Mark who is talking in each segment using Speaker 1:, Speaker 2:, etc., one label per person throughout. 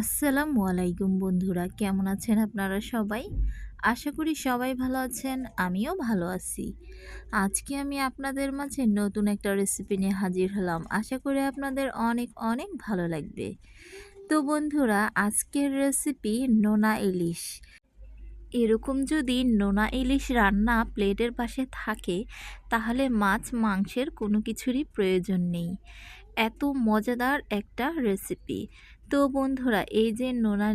Speaker 1: আসসালামু আলাইকুম বন্ধুরা, কেমন আছেন আপনারা সবাই? আশা করি সবাই ভালো আছেন, আমিও ভালো আছি। আজকে আমি আপনাদের মাঝে নতুন একটা রেসিপি নিয়ে হাজির হলাম। আশা করি আপনাদের অনেক অনেক ভালো লাগবে। তো বন্ধুরা, আজকের রেসিপি নোনা ইলিশ। এরকম যদি নোনা ইলিশ রান্না প্লেটের পাশে থাকে, তাহলে মাছ মাংসের কোনো কিছুরই প্রয়োজন নেই। এত মজাদার একটা রেসিপি তো বন্ধুরা, এই যে নোনা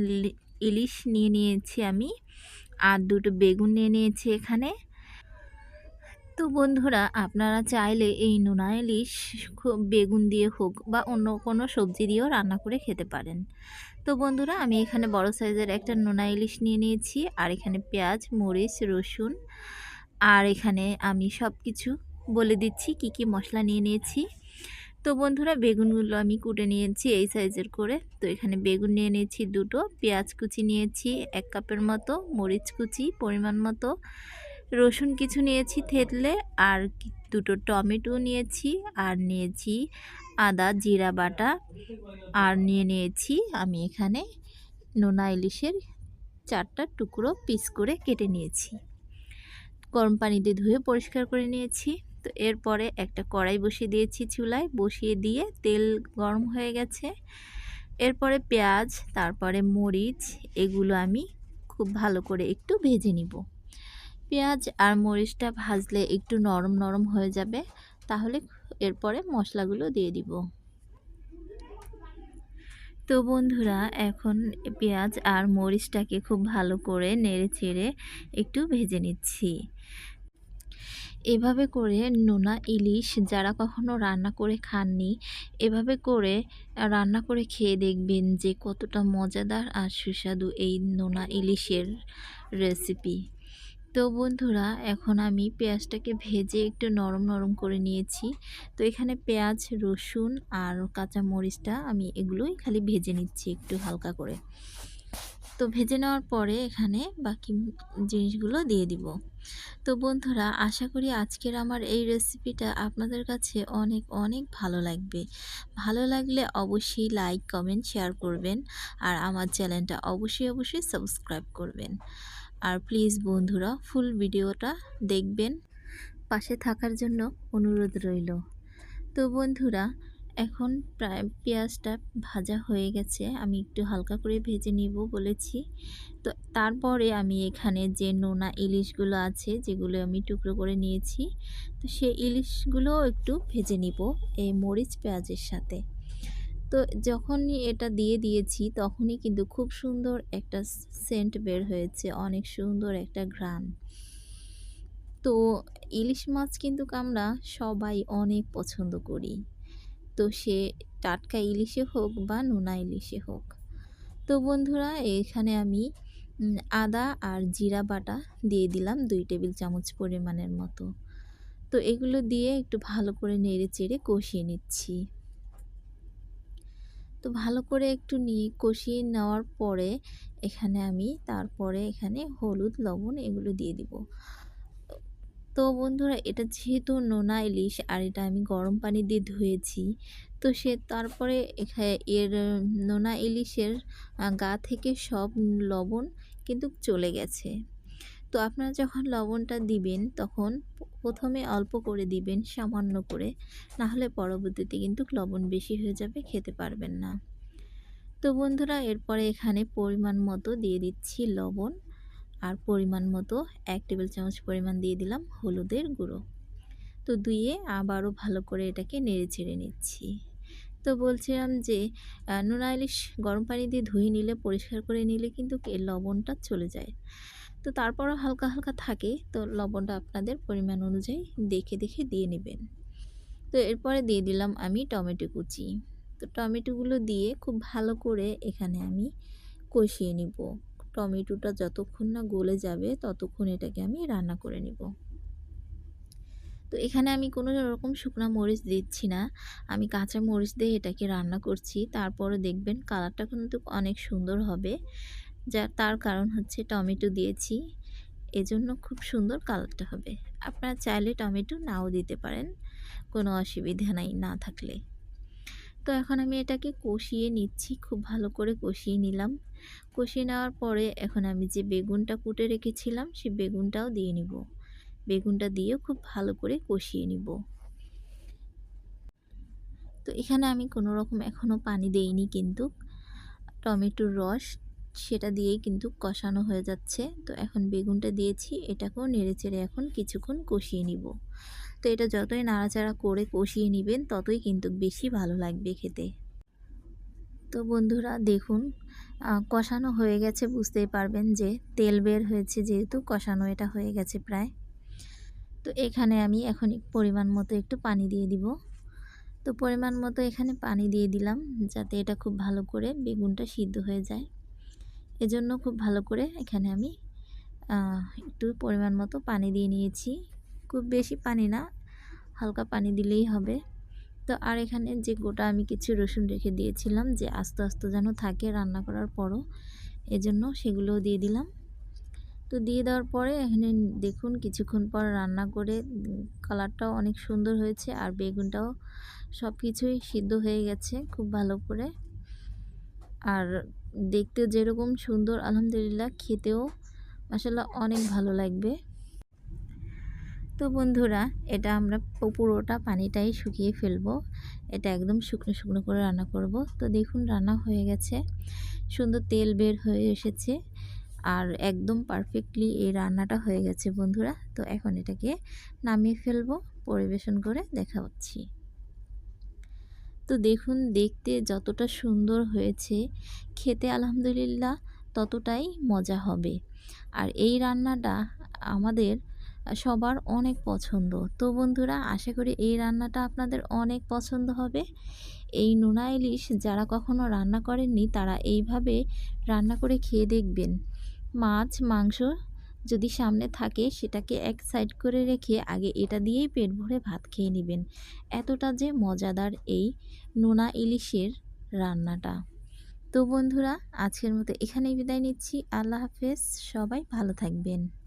Speaker 1: ইলিশ নিয়ে নিয়েছি আমি, আর দুটো বেগুন নিয়ে নিয়েছি এখানে। তো বন্ধুরা, আপনারা চাইলে এই নোনা ইলিশ বেগুন দিয়ে হোক বা অন্য কোনো সবজি দিয়েও রান্না করে খেতে পারেন। তো বন্ধুরা, আমি এখানে বড় সাইজের একটা নোনা ইলিশ নিয়ে নিয়েছি, আর এখানে পেঁয়াজ, মরিচ, রসুন, আর এখানে আমি সব কিছু বলে দিচ্ছি, কি কি মশলা নিয়ে নিয়েছি। তো বন্ধুরা বেগুনগুলো আমি কুটে নিয়েছি এই সাইজের করে। তো এখানে বেগুন নিয়ে নিয়েছি দুটো, পেঁয়াজ কুচি নিয়েছি এক কাপের মতো, মরিচ কুচি পরিমাণ মতো, রসুন কিছু নিয়েছি থেতলে আর দুটো টমেটো নিয়েছি আর নিয়েছি আদা, জিরা বাটা আর নিয়ে নিয়েছি আমি এখানে নোনা ইলিশের চারটা টুকরো পিস করে কেটে নিয়েছি। গরম পানিতে ধুয়ে পরিষ্কার করে নিয়েছি। তো এরপরে একটা কড়াই বসিয়ে দিয়েছি চুলায়। বসিয়ে দিয়ে তেল গরম হয়ে গেছে। এরপরে পেঁয়াজ, তারপরে মরিচ, এগুলো আমি খুব ভালো করে একটু ভেজে নিব। পেঁয়াজ আর মরিচটা ভাজলে একটু নরম নরম হয়ে যাবে। তাহলে এরপরে মশলাগুলো দিয়ে দিব। তো বন্ধুরা, এখন পেঁয়াজ আর মরিচটাকে খুব ভালো করে নেড়ে চেড়ে একটু ভেজে নিচ্ছি। এভাবে করে নোনা ইলিশ যারা কখনো রান্না করে খাননি, এভাবে করে রান্না করে খেয়ে দেখবেন যে কতটা মজাদার আর সুস্বাদু এই নোনা ইলিশের রেসিপি তো বন্ধুরা, এখন আমি পেঁয়াজটাকে ভেজে একটু নরম নরম করে নিয়েছি। তো এখানে পেঁয়াজ, রসুন আর কাঁচা মরিচটা আমি এগুলোই খালি ভেজে নিচ্ছি একটু হালকা করে। তো ভেজে নেওয়ার পরে এখানে বাকি জিনিসগুলো দিয়ে দিব। তো বন্ধুরা, আশা করি আজকের আমার এই রেসিপিটা আপনাদের কাছে অনেক অনেক ভালো লাগবে। ভালো লাগলে অবশ্যই লাইক কমেন্ট শেয়ার করবেন আর আমার চ্যানেলটা অবশ্যই অবশ্যই সাবস্ক্রাইব করবেন। আর প্লিজ বন্ধুরা ফুল ভিডিওটা দেখবেন। পাশে থাকার জন্য অনুরোধ রইল। তো বন্ধুরা এখন প্রায় পেঁয়াজটা ভাজা হয়ে গেছে, আমি একটু হালকা করে ভেজে নিব বলেছি। তো তারপরে আমি এখানে যে নোনা ইলিশগুলো আছে, যেগুলো আমি টুকরো করে নিয়েছি, তো সেই ইলিশগুলো একটু ভেজে নিব এই মরিচ পেঁয়াজের সাথে। তো যখনই এটা দিয়ে দিয়েছি, তখনই কিন্তু খুব সুন্দর একটা সেন্ট বের হয়েছে, অনেক সুন্দর একটা ঘ্রাণ। তো ইলিশ মাছ কিন্তু আমরা সবাই অনেক পছন্দ করি। তো সে টাটকা ইলিশে হোক বা নোনা ইলিশে হোক। তো বন্ধুরা, এখানে আমি আদা আর জিরা বাটা দিয়ে দিলাম দুই টেবিল চামচ পরিমাণের মতো। তো এগুলো দিয়ে একটু ভালো করে নেড়ে চেড়ে কষিয়ে নিচ্ছি। তো ভালো করে একটু নিয়ে কষিয়ে নেওয়ার পরে এখানে আমি, তারপরে এখানে হলুদ, লবণ এগুলো দিয়ে দিব। তো বন্ধুরা এটা যেহেতু নোনা ইলিশ আর এটা আমি গরম পানি দিয়ে ধুয়েছি, তো সে তারপরে এর নোনা ইলিশের গা থেকে সব লবণ কিন্তু চলে গেছে। তো আপনারা যখন লবণটা দিবেন তখন প্রথমে অল্প করে দিবেন, সামান্য করে না হলে পরবর্তীতে কিন্তু লবণ বেশি হয়ে যাবে, খেতে পারবেন না। তো বন্ধুরা এরপরে এখানে পরিমাণ মতো দিয়ে দিচ্ছি লবণ। আর পরিমাণ মতো এক টেবিল চামচ পরিমাণ দিয়ে দিলাম হলুদের গুঁড়ো। তো দুইয়ে আবারও ভালো করে এটাকে নেড়ে ছেড়ে নিচ্ছি। তো বলছিলাম যে নুন ইলিশ গরম পানি দিয়ে ধুয়ে নিলে, পরিষ্কার করে নিলে কিন্তু লবণটা চলে যায়। তো তারপরও হালকা হালকা থাকে, তো লবণটা আপনাদের পরিমাণ অনুযায়ী দেখে দেখে দিয়ে নেবেন। তো এরপরে দিয়ে দিলাম আমি টমেটো কুচি। তো টমেটোগুলো দিয়ে খুব ভালো করে এখানে আমি কষিয়ে নিব। টমেটোটা যতক্ষণ না গলে যাবে, ততক্ষণ এটাকে আমি রান্না করে নিব। তো এখানে আমি কোনো রকম শুকনো মরিচ দিচ্ছি না। আমি কাঁচা মরিচ দিয়ে এটাকে রান্না করছি। তারপরে দেখবেন কালারটা কিন্তু অনেক সুন্দর হবে। যা তার কারণ হচ্ছে টমেটো দিয়েছি। এজন্য খুব সুন্দর কালারটা হবে। আপনারা চাইলে টমেটো নাও দিতে পারেন। কোনো অসুবিধা নাই, না থাকলে। তো এখন আমি এটাকে কষিয়ে নিচ্ছি, খুব ভালো করে কষিয়ে নিলাম। কষিয়ে নেওয়ার পরে এখন আমি যে বেগুনটা কুটে রেখেছিলাম, সে বেগুনটাও দিয়ে নিব। বেগুনটা দিয়েও খুব ভালো করে কষিয়ে নিব। তো এখানে আমি কোনো রকম এখনও পানি দেইনি কিন্তু। টমেটোর রস, সেটা দিয়েই কিন্তু কষানো হয়ে যাচ্ছে। তো এখন বেগুনটা দিয়েছি, এটাকেও নেড়ে চেড়ে এখন কিছুক্ষণ কষিয়ে নিব। তো এটা যতই নাড়াচাড়া করে কষিয়ে নেবেন, ততই কিন্তু বেশি ভালো লাগবে খেতে। তো বন্ধুরা, দেখুন কষানো হয়ে গেছে, বুঝতেই পারবেন যে তেল বের হয়েছে যেহেতু, কষানো এটা হয়ে গেছে প্রায়। তো এখানে আমি এখন পরিমাণ মতো একটু পানি দিয়ে দিব। তো পরিমাণ মতো এখানে পানি দিয়ে দিলাম, যাতে এটা খুব ভালো করে বেগুনটা সিদ্ধ হয়ে যায়। এজন্য খুব ভালো করে এখানে আমি একটু পরিমাণ মতো পানি দিয়ে নিয়েছি। খুব বেশি পানি না, হালকা পানি দিলেই হবে। তো আর এখানে যে গোটা আমি কিছু রসুন রেখে দিয়েছিলাম যে আস্তে আস্তে যেন থাকে রান্না করার পরও, এজন্য সেগুলোও দিয়ে দিলাম। তো দিয়ে দেওয়ার পরে এখানে দেখুন কিছুক্ষণ পর রান্না করে, কালারটাও অনেক সুন্দর হয়েছে আর বেগুনটাও সব কিছুই সিদ্ধ হয়ে গেছে খুব ভালো করে। আর দেখতে যেরকম সুন্দর, আলহামদুলিল্লাহ খেতেও মাসাল্লাহ অনেক ভালো লাগবে। তো বন্ধুরা, এটা আমরা পুরোটা পানিটাই শুকিয়ে ফেলব। এটা একদম শুকনো শুকনো করে রান্না করব। তো দেখুন, রান্না হয়ে গেছে। সুন্দর তেল বের হয়ে এসেছে। আর একদম পারফেক্টলি এই রান্নাটা হয়ে গেছে বন্ধুরা। তো এখন এটাকে নামিয়ে ফেলব, পরিবেশন করে দেখা হচ্ছি তো দেখুন, দেখতে যতটা সুন্দর হয়েছে, খেতে আলহামদুলিল্লাহ ততটাই মজা হবে। আর এই রান্নাটা আমাদের সবার অনেক পছন্দ। তো বন্ধুরা, আশা করি এই রান্নাটা আপনাদের অনেক পছন্দ হবে। এই নোনা ইলিশ যারা কখনো রান্না করেননি, তারা এইভাবে রান্না করে খেয়ে দেখবেন। মাছ, মাংস যদি সামনে থাকে, সেটাকে এক সাইড করে রেখে আগে এটা দিয়েই পেট ভরে ভাত খেয়ে নেবেন। এতটা যে মজাদার এই নোনা ইলিশের রান্নাটা। তো বন্ধুরা, আজকের মতো এখানেই বিদায় নিচ্ছি। আল্লাহ হাফেজ। সবাই ভালো থাকবেন।